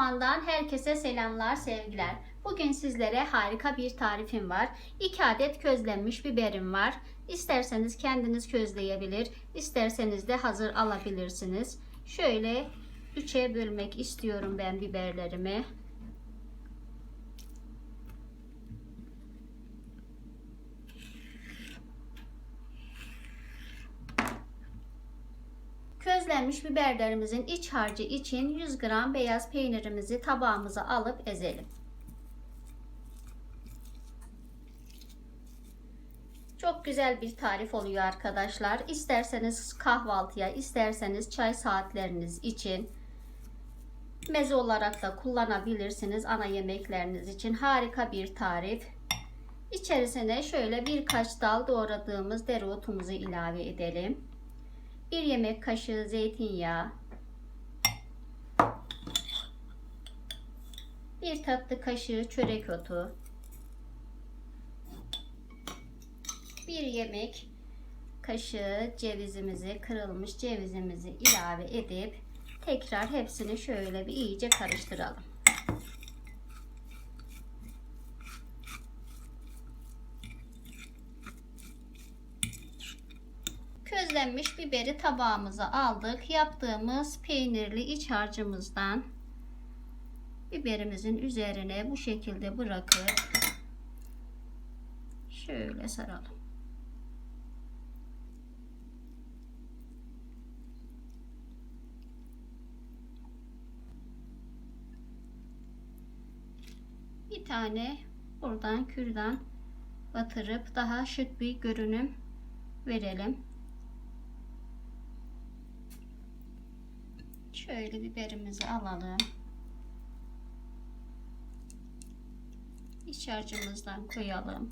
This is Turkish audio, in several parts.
Mutfağı'ndan herkese selamlar, sevgiler. Bugün sizlere harika bir tarifim var. 2 adet közlenmiş biberim var. İsterseniz kendiniz közleyebilir, isterseniz de hazır alabilirsiniz. Şöyle 3'e bölmek istiyorum ben biberlerimi. Közlenmiş biberlerimizin iç harcı için 100 gram beyaz peynirimizi tabağımıza alıp ezelim. Çok güzel bir tarif oluyor arkadaşlar. İsterseniz kahvaltıya, isterseniz çay saatleriniz için meze olarak da kullanabilirsiniz ana yemekleriniz için. Harika bir tarif. İçerisine şöyle birkaç dal doğradığımız dereotumuzu ilave edelim. 1 yemek kaşığı zeytinyağı, 1 tatlı kaşığı çörek otu, 1 yemek kaşığı cevizimizi, kırılmış cevizimizi ilave edip tekrar hepsini şöyle bir iyice karıştıralım. Közlenmiş biberi tabağımıza aldık. Yaptığımız peynirli iç harcımızdan biberimizin üzerine bu şekilde bırakıp şöyle saralım. Bir tane buradan kürdan batırıp daha şık bir görünüm verelim. Şöyle biberimizi alalım. İç harcımızdan koyalım.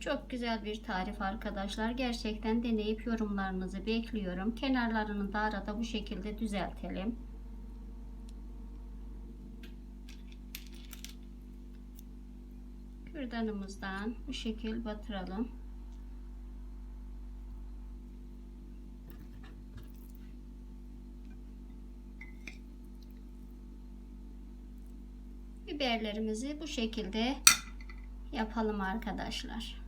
Çok güzel bir tarif arkadaşlar. Gerçekten deneyip yorumlarınızı bekliyorum. Kenarlarını da arada bu şekilde düzeltelim. Kürdanımızdan bu şekil batıralım. Biberlerimizi bu şekilde yapalım arkadaşlar.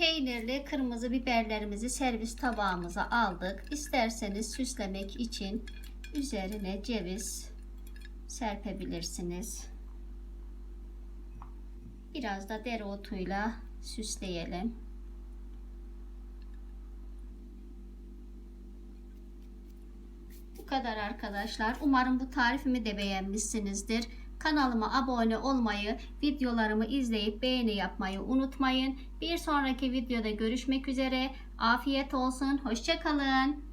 Peynirli kırmızı biberlerimizi servis tabağımıza aldık. İsterseniz süslemek için üzerine ceviz serpebilirsiniz. Biraz da dereotuyla süsleyelim. Bu kadar arkadaşlar. Umarım bu tarifimi de beğenmişsinizdir. Kanalıma abone olmayı, videolarımı izleyip beğeni yapmayı unutmayın. Bir sonraki videoda görüşmek üzere. Afiyet olsun. Hoşçakalın.